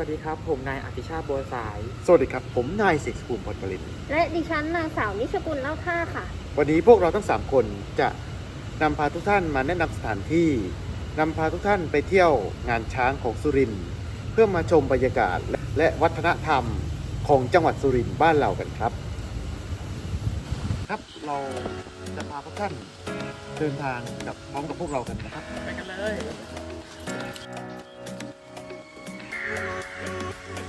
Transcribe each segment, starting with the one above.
วัสดีครับ ผมนายอภิชาติบัวสาย สวัสดีครับ ผมนายเสกสกุลพลกลินและดิฉันนางสาวนิชกุลเล่าท่าค่ะ วันนี้พวกเราทั้ง 3 คนจะนำพาทุกท่านมาแนะนำสถานที่นำพาทุกท่านไปเที่ยวงานช้างของสุรินทร์เพื่อมาชมบรรยากาศและและวัฒนธรรมของจังหวัดสุรินทร์บ้านเรากันครับ ครับเราจะพาทุกท่านเดินทางกับพร้อมกับพวกเรากันนะครับไปกันเลย Thank you.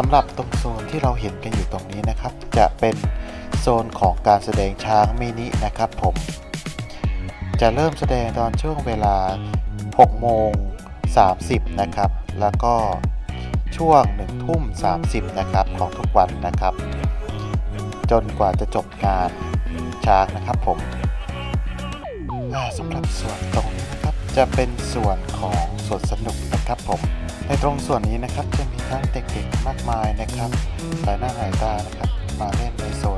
สำหรับตรงโซนที่เราเห็นกันอยู่ตรงนี้นะครับ จะเป็นโซนของการแสดงช้างมินินะครับผม จะเริ่มแสดงตอนช่วงเวลา 6 โมง 30 นะครับ แล้วก็ช่วง 1 ทุ่ม 30 นะครับของทุกวันนะครับ จนกว่าจะจบงานช้างนะครับผมสำหรับส่วนตรงนี้นะครับจะเป็นส่วนของสวนสนุกนะครับผมในตรงส่วนนี้นะครับจะ ทั้งเด็กๆมากมายนะครับหลายหน้าหลายตานะครับมาเล่นในโซน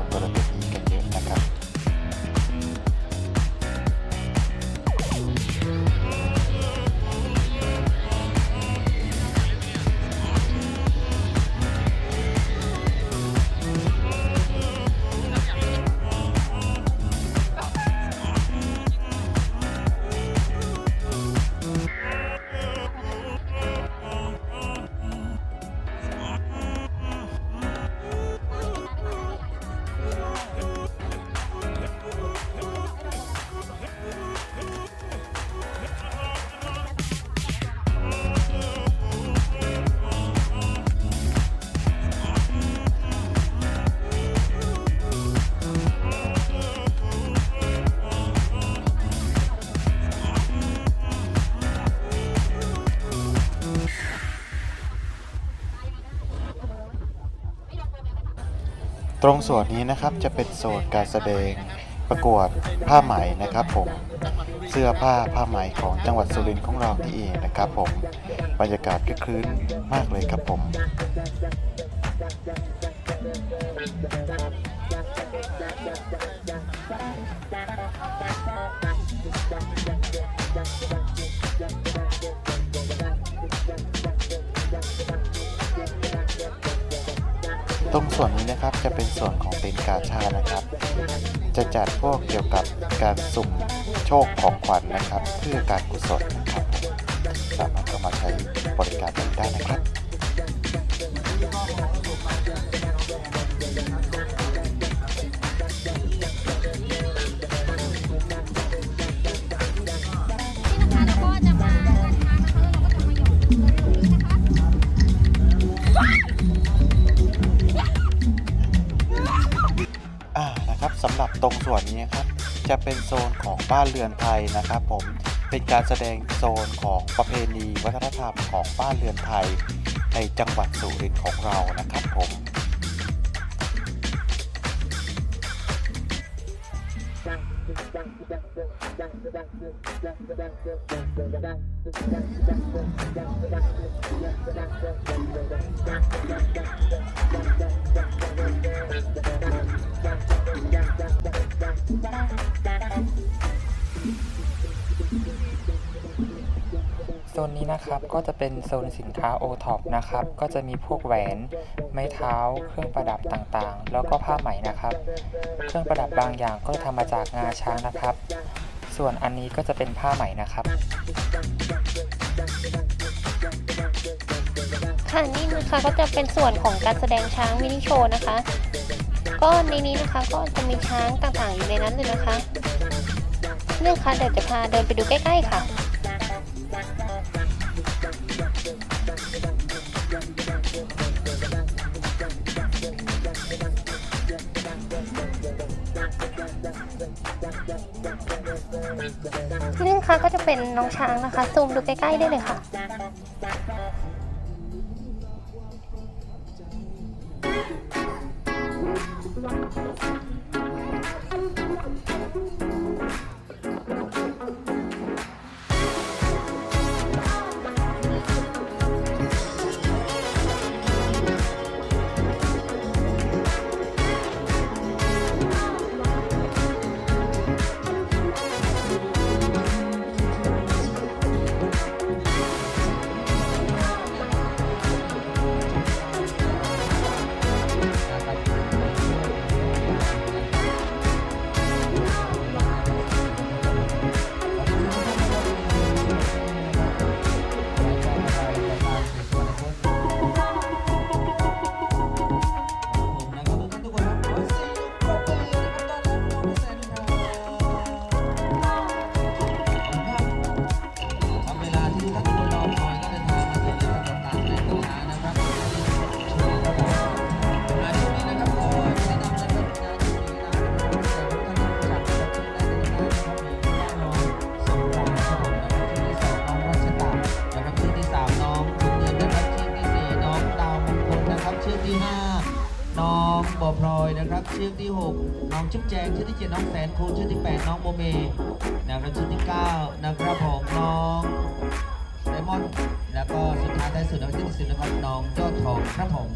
ตรงส่วนนี้นะครับจะเป็นโซนการแสดงประกวดผ้าไหมนะครับผมเสื้อผ้าผ้าไหมของจังหวัดสุรินทร์ของเราที่เองนะครับผมบรรยากาศก็คลื้นมากเลยครับผม ส่วนนี้นะครับจะเป็นส่วนของเต็นกาชานะครับ จะจัดพวกเกี่ยวกับการสุ่มโชคของขวัญนะครับ เพื่อการกุศลนะครับ สามารถเข้ามาใช้บริการได้นะครับ อ่านะครับสำหรับตรงส่วนนี้ครับจะเป็นโซนของบ้านเรือนไทยนะครับผมเป็นการแสดงโซนของประเพณีวัฒนธรรมของบ้านเรือนไทย ในจังหวัดสุรินทร์ของเรานะครับผม โซนนี้นะครับก็จะเป็นโซนสินค้าโอท็อปนะครับก็จะมีพวกแหวน ไม้เท้า เครื่องประดับต่างๆ แล้วก็ผ้าไหมนะครับ เครื่องประดับบางอย่างก็ทำมาจากงาช้างนะครับ ส่วนอันนี้ก็จะเป็นผ้าไหมนะครับ ค่ะนี่นะคะก็จะเป็นส่วนของการแสดงช้างมินิโชว์นะคะ ก็ในนี้นะคะก็จะมีช้างต่างๆอยู่ในนั้นเลยนะคะเนื่องค่ะเดี๋ยวจะพาเดินไปดูใกล้ ๆ ค่ะ นะคะก็จะเป็นน้องช้างนะคะซูมดูใกล้ๆได้เลยค่ะ พลอยนะครับชื่อที่หกน้องชุบแจงชื่อที่เจ็ดน้องแสนคูณชื่อที่แปดน้องโมเมนะครับชื่อที่เก้านะครับผมน้องไดมอนด์แล้วก็สุดท้ายท้ายสุดนะครับชื่อที่สิบนะครับน้องยอดทองครับผม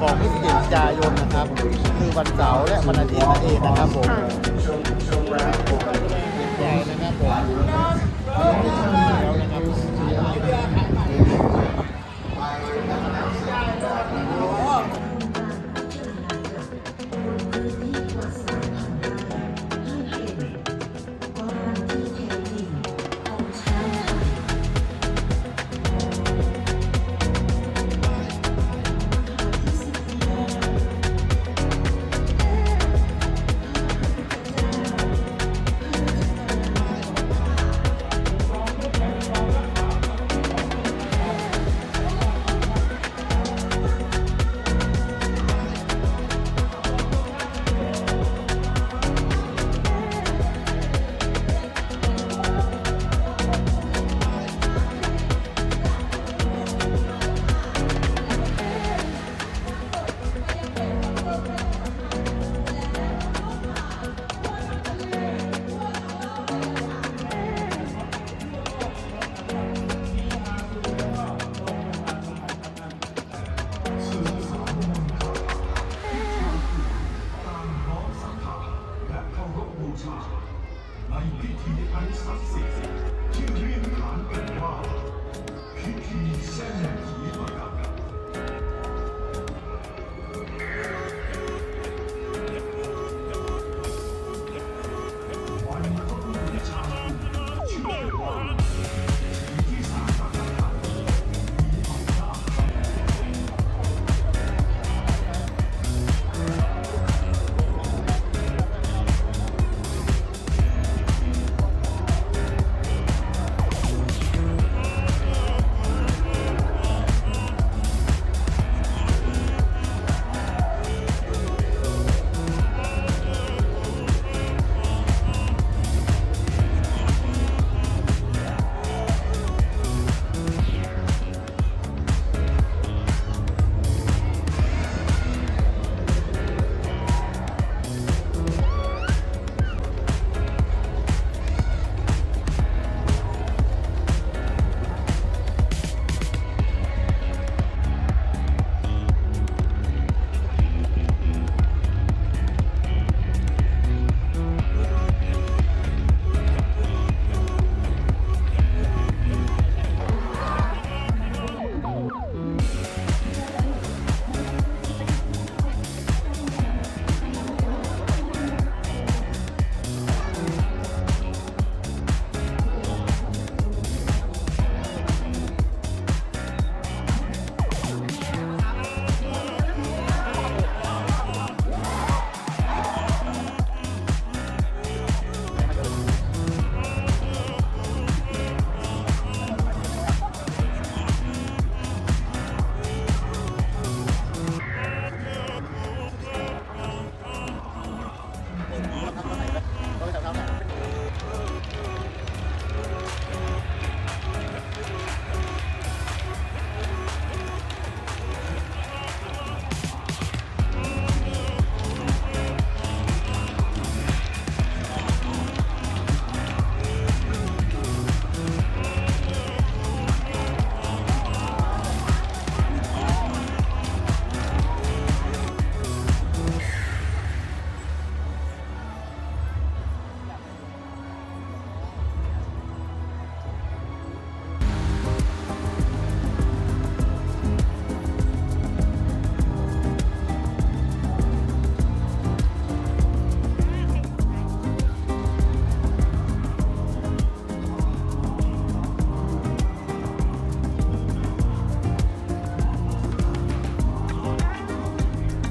ของพฤศจิกายนนะครับ คือวันเสาร์และวันอาทิตย์นั่นเองนะครับผมใหญ่นะครับผม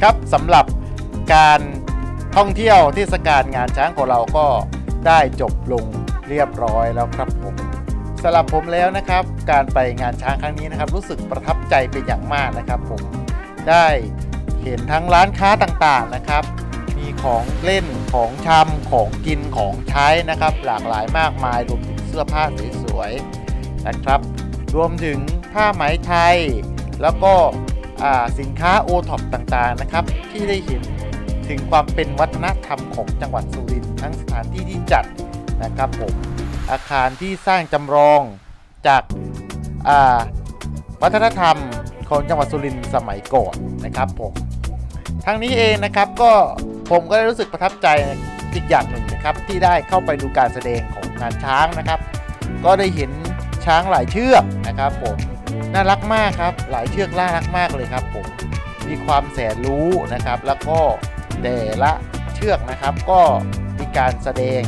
ครับสำหรับการท่องเที่ยวเทศกาลงานช้างของเราก็ได้จบลงเรียบร้อยแล้วครับผมสำหรับผมแล้วนะครับ การไปงานช้างครั้งนี้นะครับ รู้สึกประทับใจเป็นอย่างมากนะครับ ผมได้เห็นทั้งร้านค้าต่างๆนะครับ มีของเล่นของชำของกินของใช้นะครับ หลากหลายมากมายรวมถึงเสื้อผ้าสวยๆนะครับ รวมถึงผ้าไหมไทย แล้วก็ สินค้าโอท็อปต่างๆนะครับที่ได้เห็นถึงความเป็นวัฒนธรรมของจังหวัดสุรินทร์ทั้งสถานที่ที่จัดนะครับผมอาคารที่สร้างจำลองจากาวัฒนธรรมของจังหวัดสุรินทร์สมัยก่อนนะครับผมทั้งนี้เองนะครับก็ผมก็ได้รู้สึกประทับใจอีกอย่างหนึ่งนะครับที่ได้เข้าไปดูการแสดงของงานช้างนะครับ ก็ได้เห็นช้างหลายเชือกนะครับผม น่ารักมากครับ หลายเชือกน่ารักมากเลยครับผมมีความแสนรู้นะครับ แล้วก็แต่ละเชือกนะครับ ก็มีการแสดง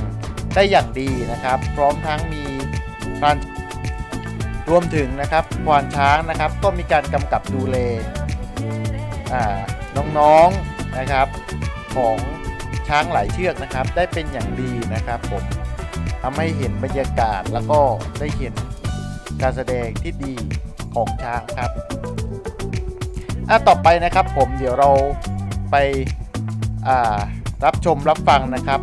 ได้อย่างดีนะครับ พร้อมทั้งมีการรวมถึงนะครับควานช้างนะครับ ก็มีการกำกับดูแลอ่าน้องๆนะครับของช้างหลายเชือกนะครับ ได้เป็นอย่างดีนะครับผมทำให้เห็นบรรยากาศแล้วก็ได้เห็นการแสดงที่ดี ของช้างครับอะต่อไปนะครับผมเดี๋ยวเราไปอ่ารับชมรับฟังนะครับ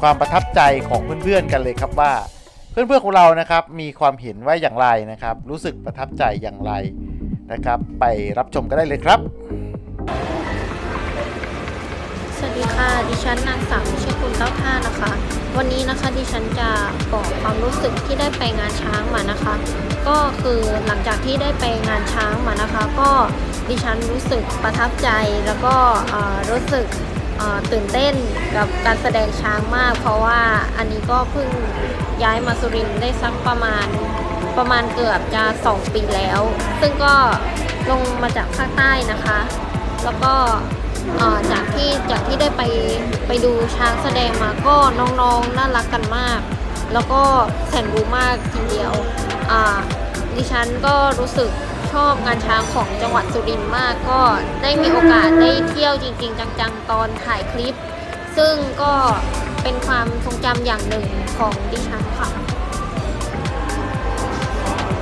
ความประทับใจของเพื่อนๆกันเลยครับว่า เพื่อนๆของเรานะครับ มีความเห็นว่าอย่างไรนะครับ รู้สึกประทับใจอย่างไรนะครับ ไปรับชมกันได้เลยครับ ค่ะ ดิฉันนางสาววิชยกุลเต้าท่านะคะ วันนี้นะคะดิฉันจะบอกความรู้สึกที่ได้ไปงานช้างมานะคะ ก็คือหลังจากที่ได้ไปงานช้างมานะคะ ก็ดิฉันรู้สึกประทับใจแล้วก็รู้สึกตื่นเต้นกับการแสดงช้างมาก เพราะว่าอันนี้ก็เพิ่งย้ายมาสุรินทร์ได้สักประมาณประมาณเกือบจะ 2 ปีแล้ว ซึ่งก็ลงมาจากภาคใต้นะคะ แล้วก็ จากที่จากที่ได้ไปไปดูช้างแสดงมาก็น้องๆน่ารักกันมาก แล้วก็แสนรู้มากทีเดียวดิฉันก็รู้สึกชอบงานช้างของจังหวัดสุรินทร์มาก ก็ได้มีโอกาสได้เที่ยวจริง ๆ จังๆ ตอนถ่ายคลิป ซึ่งก็เป็นความทรงจำอย่างหนึ่งของดิฉันค่ะ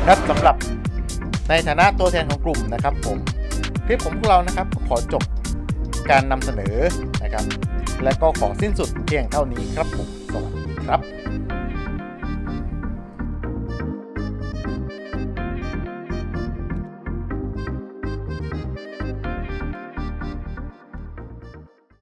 ครับสำหรับในฐานะตัวแทนของกลุ่มนะครับผมคลิปของพวกเรานะครับขอจบ การนำเสนอนะครับ และก็ขอสิ้นสุดเพียงเท่านี้ครับผมสวัสดีครับ